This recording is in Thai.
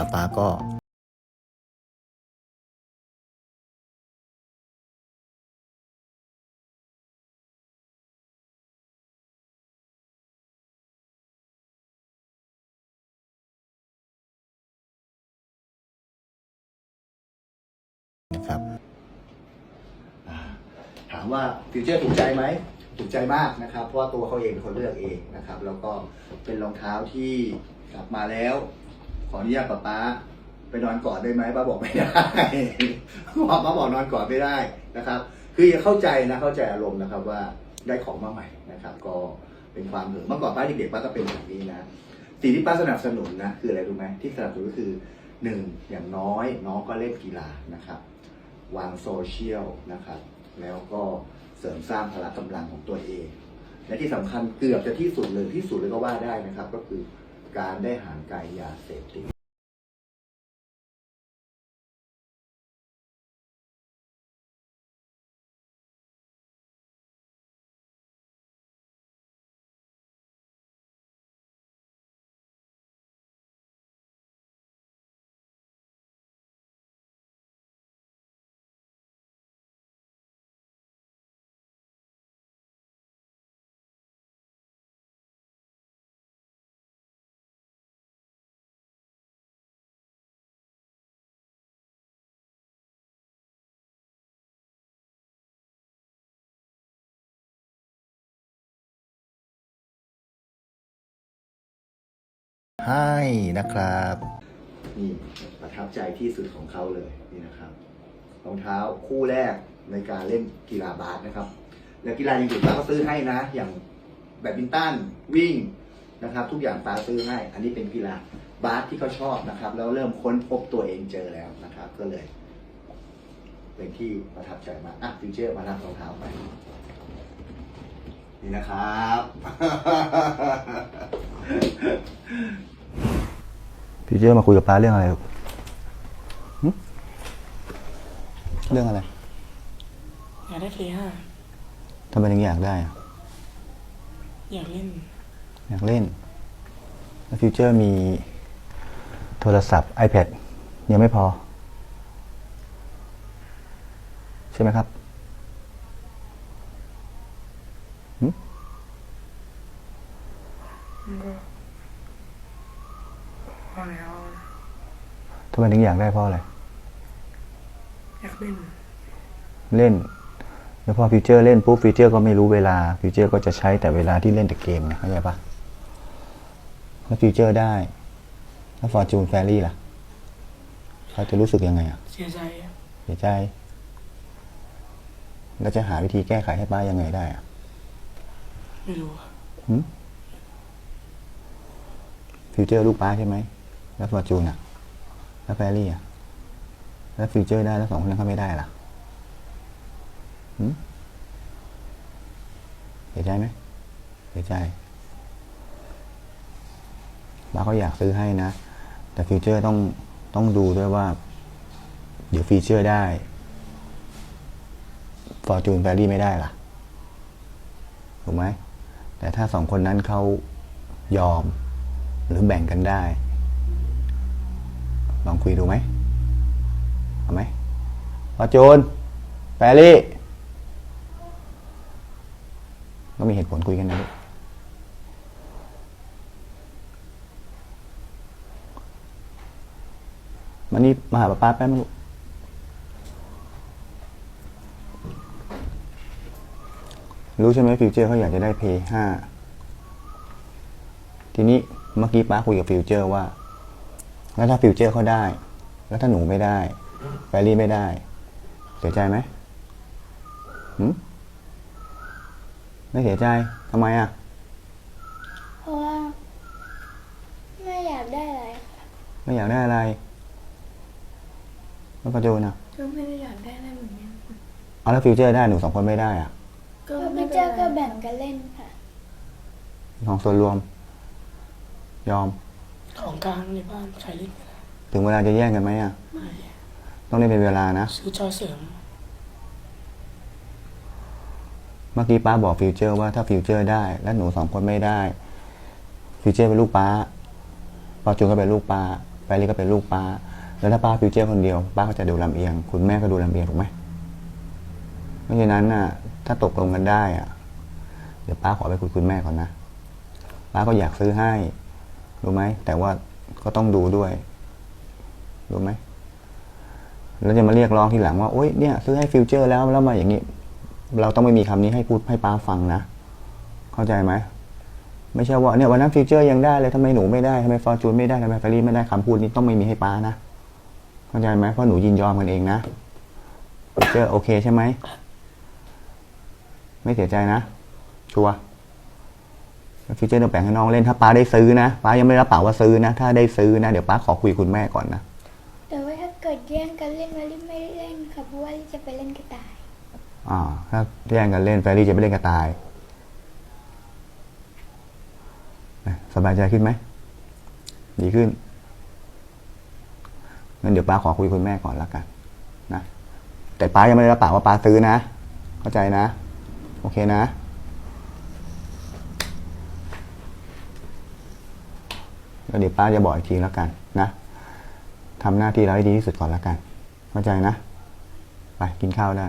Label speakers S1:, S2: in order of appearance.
S1: ป้าป้าก็นะครับ
S2: ถามว่าฟิวเจอร์ถูกใจไหมถูกใจมากนะครับ เพราะว่าตัวเขาเองเป็นคนเลือกเองนะครับ แล้วก็เป็นรองเท้าที่กลับมาแล้ว ขออนุญาตป้าป๊าไปนอนกอดได้ไหมป้าบอกไม่ได้ป้าป้าบอกนอนกอดไม่ได้นะครับ คืออย่าเข้าใจนะเข้าใจอารมณ์นะครับว่าได้ของมาใหม่นะครับ ก็เป็นความเหนื่อยเมื่อก่อนป้าเด็กๆป้าก็เป็นแบบนี้นะสิ่งที่ป้าสนับสนุนนะคืออะไรรู้ไหมที่สนับสนุนก็คือหนึ่งอย่างน้อยน้องก็เล่นกีฬานะครับ วางโซเชียลนะครับ แล้วก็เสริมสร้างพละกำลังของตัวเอง และที่สำคัญเกือบจะที่สุดเลยที่สุดเลยก็ว่าได้นะครับ ก็คือ การได้ห่างไกลยาเสพติด
S1: ให้นะครับ
S2: นี่ประทับใจที่สุดของเขาเลยนี่นะครับรองเท้าคู่แรกในการเล่นกีฬาบาสนะครับ แล้วกีฬาอย่างอื่นป้าก็ซื้อให้นะ อย่างแบดมินตันวิ่งนะครับ ทุกอย่างป้าซื้อให้ อันนี้เป็นกีฬาบาสที่เขาชอบนะครับ แล้วเริ่มค้นพบตัวเองเจอแล้วนะครับ ก็เลย เป็นที่ประทับใจมากอะฟิวเจอร์มารับรองเท้าไปนี่นะครับ
S1: พี่เจอมาคุยกับป้าเรื่องอะไรลูกหึเรื่องอะไร
S3: อยากได้เพลย์ห้า
S1: ทำไมถึงอยากได้อะ
S3: อยากเล่น
S1: อยากเล่น แล้วฟิวเจอร์มีโทรศัพท์ iPad ยังไม่พอ ใช่ไหมครับหึ
S3: พอแล้ว
S1: ทำไมถึงอยากได้เพราะอะไร
S3: อยากเล่น
S1: เล่น แล้วพอฟิวเจอร์เล่นปุ๊บฟิวเจอร์ก็ไม่รู้เวลาฟิวเจอร์ก็จะใช้แต่เวลาที่เล่นแต่เกมนะเข้าใจปะแล้วฟิวเจอร์ได้ แล้วฟอร์จูนแฟรี่ล่ะเขาจะรู้สึกยังไงอะ
S3: เสียใจอะ
S1: เสียใจ แล้วจะหาวิธีแก้ไขให้ป้ายังไงได้อะ
S3: ไม่รู้อะ
S1: หึฟิวเจอร์ลูกป้าใช่ไหม แล้วฟอร์จูนอะ แล้วแฟรี่อะ แล้วฟิวเจอร์ได้แล้วสองคนนั้นเขาไม่ได้ล่ะเสียใจไหมเสียใจป้าก็อยากซื้อให้นะ แต่ฟิวเจอร์ต้องต้องดูด้วยว่า เดี๋ยวฟีเจอร์ได้ฟอร์จูนแฟรี่ไม่ได้ล่ะ ถูกไหม แต่ถ้าสองคนนั้นเขายอมหรือแบ่งกันได้ ลองคุยดูไหมเอาไหมฟอร์จูนแฟรี่ก็มีเหตุผลคุยกันนะลูกมานี่มาหาป้าป้าแป๊บนึงลูกรู้ใช่ไหมฟิวเจอร์เขาอยากจะได้เพย์ห้าทีนี้เมื่อกี้ป้าคุยกับฟิวเจอร์ว่า แล้วถ้าฟิวเจอร์เขาได้ แล้วถ้าหนูไม่ได้แฟรี่ไม่ได้ เสียใจไหมหืมไม่เสียใจทำไมอะ
S4: เพราะว่า ไม่อยากได้อะไรค่ะ
S1: ไม่อยากได้อะไรแล้วประโจนอะ
S3: ก็ไม่ได้อยากได้อะไรเหมือนกัน
S1: เอาแล้วฟิวเจอร์ได้หนูสองคนไม่ได้อะ
S3: ก็
S4: ก็
S3: ไม่
S4: พี่
S3: เป็
S4: เจ้าน
S3: ไร
S4: ก็แบ่งกันเล่นค่ะ
S1: ของส่วนรวม ยอม
S3: ของกลางในบ้านใครเล่นไม่ได้
S1: ถึงเวลาจะแย่งกันไหมอะ
S3: ไม่
S1: ต้องเล่นเป็นเวลานะ
S3: ซื้อจอเสริม
S1: เมื่อกี้ป้าบอกฟิวเจอร์ว่าถ้าฟิวเจอร์ได้ แล้วหนูสองคนไม่ได้ ฟิวเจอร์เป็นลูกป้าปอจูนก็เป็นลูกป้าฟรี่ก็เป็นลูกป้า แล้วถ้าป้าฟิวเจอร์คนเดียว ป้าก็จะดูลำเอียง คุณแม่ก็ดูลำเอียงถูกไหมเพราะฉะนั้นน่ะ ถ้าตกลงกันได้อะ เดี๋ยวป้าขอไปคุยคุณแม่ก่อนนะ ป้าก็อยากซื้อให้ รู้ไหมแต่ว่าก็ต้องดูด้วยรู้ไหมแล้วจะมาเรียกร้องทีหลังว่าโอ๊ยเนี่ยซื้อให้ฟิวเจอร์แล้วแล้วมาอย่างนี้ เราต้องไม่มีคำนี้ให้พูดให้ป้าฟังนะ เข้าใจไหมไม่ใช่ว่าเนี่ยวันนั้นฟิวเจอร์ยังได้เลยทำไมหนูไม่ได้ทำไมฟอร์จูนไม่ได้ทำไมเฟรรี่ไม่ได้คำพูดนี้ต้องไม่มีให้ป้านะเข้าใจไหมเพราะหนูยินยอมกันเองนะฟิวเจอร์โอเคใช่ไหมไม่เสียใจนะชัวร์แล้ว ฟิวเจอร์ต้องแบ่งให้น้องเล่นถ้าป้าได้ซื้อนะป้ายังไม่รับปากว่าซื้อนะ ถ้าได้ซื้อนะเดี๋ยวป้าขอคุยคุณแม่ก่อนนะ
S4: แต่ว่าถ้าเกิดแย่งกันเล่นวาลิไม่เล่นค่ะเพราะว่าลิจะไปเล่นกระต่าย
S1: อ่าถ้าแย่งกันเล่นแฟรรี่จะไปเล่นกระต่ายอะสบายใจขึ้นไหมดีขึ้นงั้นเดี๋ยวป้าขอคุยคุณแม่ก่อนละกัน นะแต่ป้ายังไม่ได้รับปากว่าป้าซื้อนะ เข้าใจนะ โอเคนะ แล้วเดี๋ยวป้าจะบอกอีกทีแล้วกันนะทำหน้าที่เราให้ดีที่สุดก่อนแล้วกัน เข้าใจนะ ไปกินข้าวได้